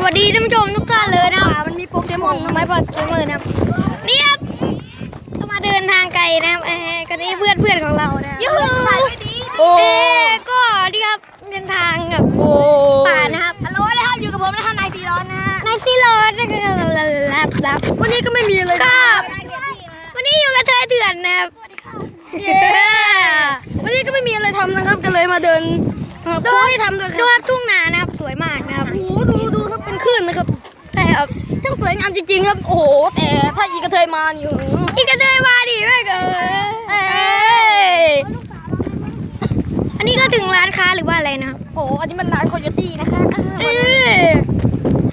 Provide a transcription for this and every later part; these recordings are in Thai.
สวัสดีท่านผู้ชมทุกท่านเลยนะครับมันมีโปเกมอนทำไมปัดเกมเมอร์นะครับนี่ครับเรามาเดินทางไกลนะครับเอ้ยกันนี้เพื่อนเพื่อนๆของเรานะครับยูฮูโอ้ก็นี่ครับเดินทางแบบโอ้ป่านะครับฮัลโหลนะครับอยู่กับผมนะคะนายซีร้อนนะฮะนายซีโรสนะครับรับรับวันนี้ก็ไม่มีอะไรครับวันนี้อยู่กับเธอเถื่อนนะครับเย้วันนี้ก็ไม่มีอะไรทำนะครับก็เลยมาเดินครับขอให้ทำด้วยคดูรับครับทุ่งนานะครับสวยมากนะครับโอ้โหดูดูครับเป็นคลื่นนะครับ ใช่ ครับช่างสวยงามจริงๆครับ โอ้โห แต่ถ้าอีกระเทยมานี่โอ้โหอีกกระเทยมาดิไม่เกินเอ้ยอันนี้ก็ถึงร้านค้าหรือว่าอะไรนะครับโอ้โหอันนี้มันร้านโคโยตี้นะคะเออ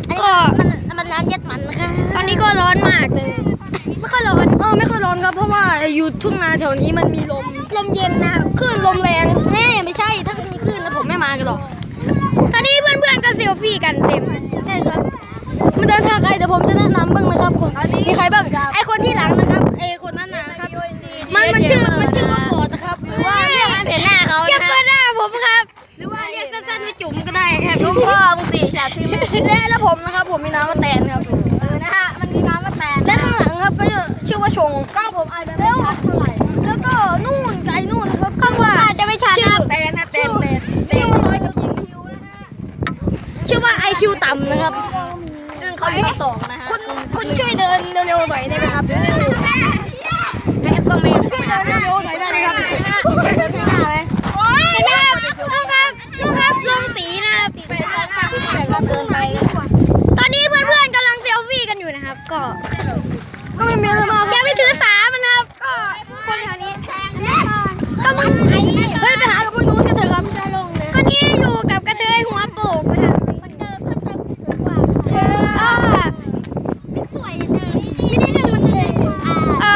อันนี้มันมันมันร้านยัดมันนะคะตอนนี้ก็ร้อนมากเลย ไม่ค่อยร้อนเออไม่ค่อยร้อนครับเพราะว่าอยู่ทุ่งนาแถวนี้มันมีลมลมเย็นนะครับคลื่นลมแรงแม่ไม่ใช่ถ้ามีคลื่นนะผมไม่มากันหรอกตอนนี้เพื่อนๆก็เซลฟี่กันเต็มใช่ครับ ผมจะแนะนำบ้างนะครับผมมีใครบ้างไอคนที่หลังนะครับไอคนนั้นนะครับ มันมันชื่อมันชื่อว่าฟอร์ดนะครับหรือว่าเรียกเห็นหน้าเขาอย่าเปิดหน้าผมครับ หรือว่าเรียกสั้นๆว่าจุ๋มก็ได้ครับลูกพ่อมึงสิอย่าทิ้งและแล้วผมนะครับ ผมมีน้ำมาแตนครับเออนะฮะมันมีน้ำมาแตนและข้างหลังครับก็ชื่อว่าชงก็ผมอาจจะไม่ชัดเท่าไหร่แล้วก็นู่นไกลนู่นนะครับข้างว่าอาจจะไม่ชัดนะครับแตนนะแตนแตนชื่อว่าร้อยกับหญิงชื่อว่าไอคิวต่ำนะครับซึ่ง เขาอยู่สองนะฮะคุณคุณช่วยเดินเร็วๆหน่อยได้ไหมครับแม่ก็ไม่ช่วยเดินเร็วๆหน่อยได้ไหมครับเห็นไหมครับดูครับดูครับลงสีนะครับ ก็เกินไป ตอนนี้เพื่อนๆกำลังเซลฟี่กันอยู่นะครับ ก็ ก็ไม่มีอะไรมาก อย่าไปถือสามันนะครับ ก็คนแถวนี้ก็มึง เฮ้ยไปหากับพวกนู้นกันเถอะครับ ก็นี่อยู่กับกระเทยหัวโปกนะครับอ่าอ่า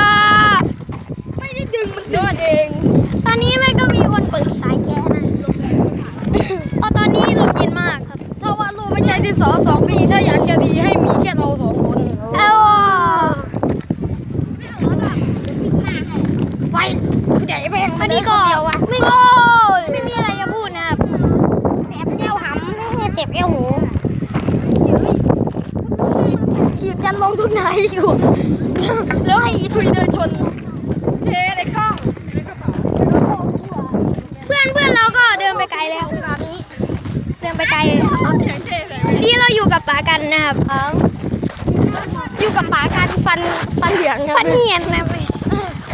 ไม่ได้ดึงมันเดินเอง ตอนนี้มันก็มีคนเปิดสายแก๊สนะเพราะตอนนี้ลมเย็นมากครับ ถ้าว่าลูกไม่ใช่ที่ สอสองปีถ้าอยากจะดีให้มีแค่เราสองคนเอาไปผู้ใหญ่แม่งตอนนี้ก็เดียววะไม่ไม่มีอะไรจะพูดนะครับแสบแก้วหำเจ็บแก้วหูขีดยันลงทุนไหนอยู่แล้วให้อีทุยเดินชน เทในข้อง เพื่อนเพื่อนเราก็เดินไปไกลแล้วเดินไปไกลเลย อย่างเทเลย นี่เราอยู่ กับป๋ากันนะครับอยู่กับป๋าการฟันฟันเหลืองครับฟันเหียนนะ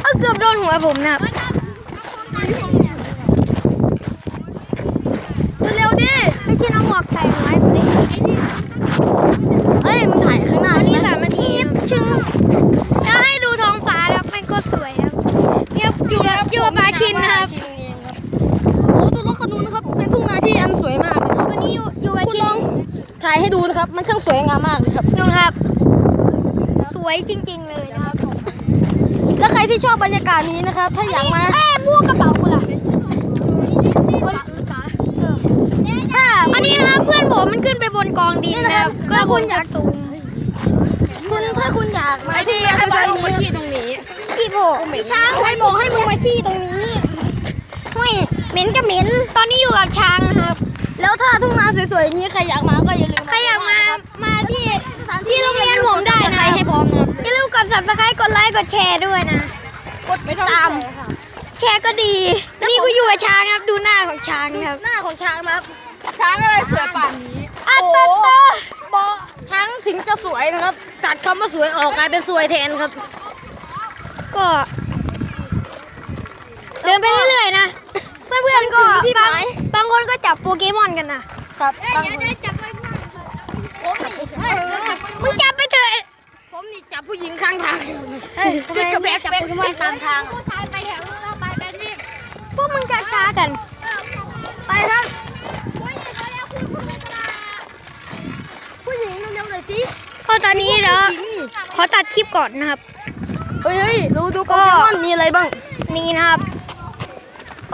เอาเกือบโดนหัวผมนะครับเร็วๆดิไม่ใช่น้องหมวกใส่ไม้ผมดิเอ้ยมึงถ่ายข้างหน้าอันดินี้สาม นะครับ มันช่างสวยงามมากเลยครับนนครับ สวยจริง ๆ เลยนะครับ แล้วใครที่ชอบบรรยากาศนี้นะครับ ถ้าอยากมาเอ้ยม่วงกระเป๋ากูล่ะถ้าอันนี้นะครับเพื่อนผมมันขึ้นไปบนกองดินนะครับก็คุณอยากสูงคุณถ้าคุณอยากมาไอ้ที่ให้ไปลงมาที่ตรงนี้ขี้โผล่พี่ช้างใครบอกให้มึงมาขี้ตรงนี้ห้ยเหม็นก็เหม็น ตอนนี้อยู่กับช้างนะครับ แล้วถ้าทุ่งนาสวยๆอย่างนี้ใครอยากมา อย่าลืมกด subscribe กดไลค์กดแชร์ด้วยนะ กดไม่ต้องตาม แชร์ก็ดี นี่กูอยู่กับช้างครับ ดูหน้าของช้างครับ หน้าของช้างนะครับ ช้างอะไรเสือป่านนี้อัตโอ้ตะโหตะบอช้างถึงจะสวยนะครับ ตัดคำว่าสวยออกกลายเป็นสวยแทนครับ ก็ เดินไปเรื่อยๆนะ เพื่อนๆก็ถึงที่หบางมายบางคนก็จับโปเกมอนกันนะครับบางคนผมนี่เอ้ย มึงจับไปเถอะ ผมนี่จับผู้หญิงข้างทาง เฮ้ย ทำไมกับไม่แบ็คจับโปเกมอนตามทางผู้ชายไปแถวนู้นไปกันนี่พวกมึงจะช้ากัน ไปครับผู้หญิงเร็วๆหน่อยสิก็ตอนนี้เดี๋ยวขอตัดคลิปก่อนนะครับเฮ้ยดูดูโปก็เกมอนมีอะไรบ้างนี่นะครับ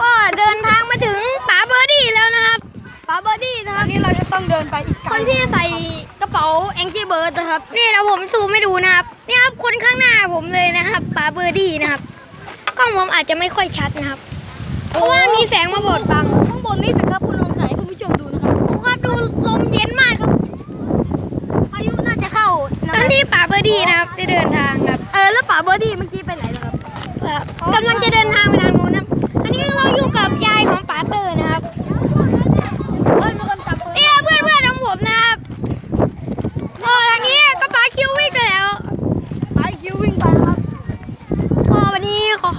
ก็เดินทางมาถึงป๋าเบอร์ดี้แล้วนะครับปาเบอร์ดี้นะครับนี่เราจะต้องเดินไปอีกคนที่ใส่ เป๋าแองจี้เบิร์ดนะครับนี่นะผมซูมไม่ดูนะครับนี่ครับคนข้างหน้าผมเลยนะครับป๋าเบอร์ดี้นะครับกล้องผมอาจจะไม่ค่อยชัดนะครับ เพราะว่ามีแสงมาบดบังข้างบนนี่สิครับคุณนนท์ขายคุณผู้ชมดูนะครับโอ้ครับดูลมเย็นมากครับพายุน่าจะเข้าตอนนี้ป๋าเบอร์ดี้นะครับได้เดินทางครับเออแล้วป๋าเบอร์ดี้เมื่อกี้ไปไหนนะครับกำลังจะเดินทาง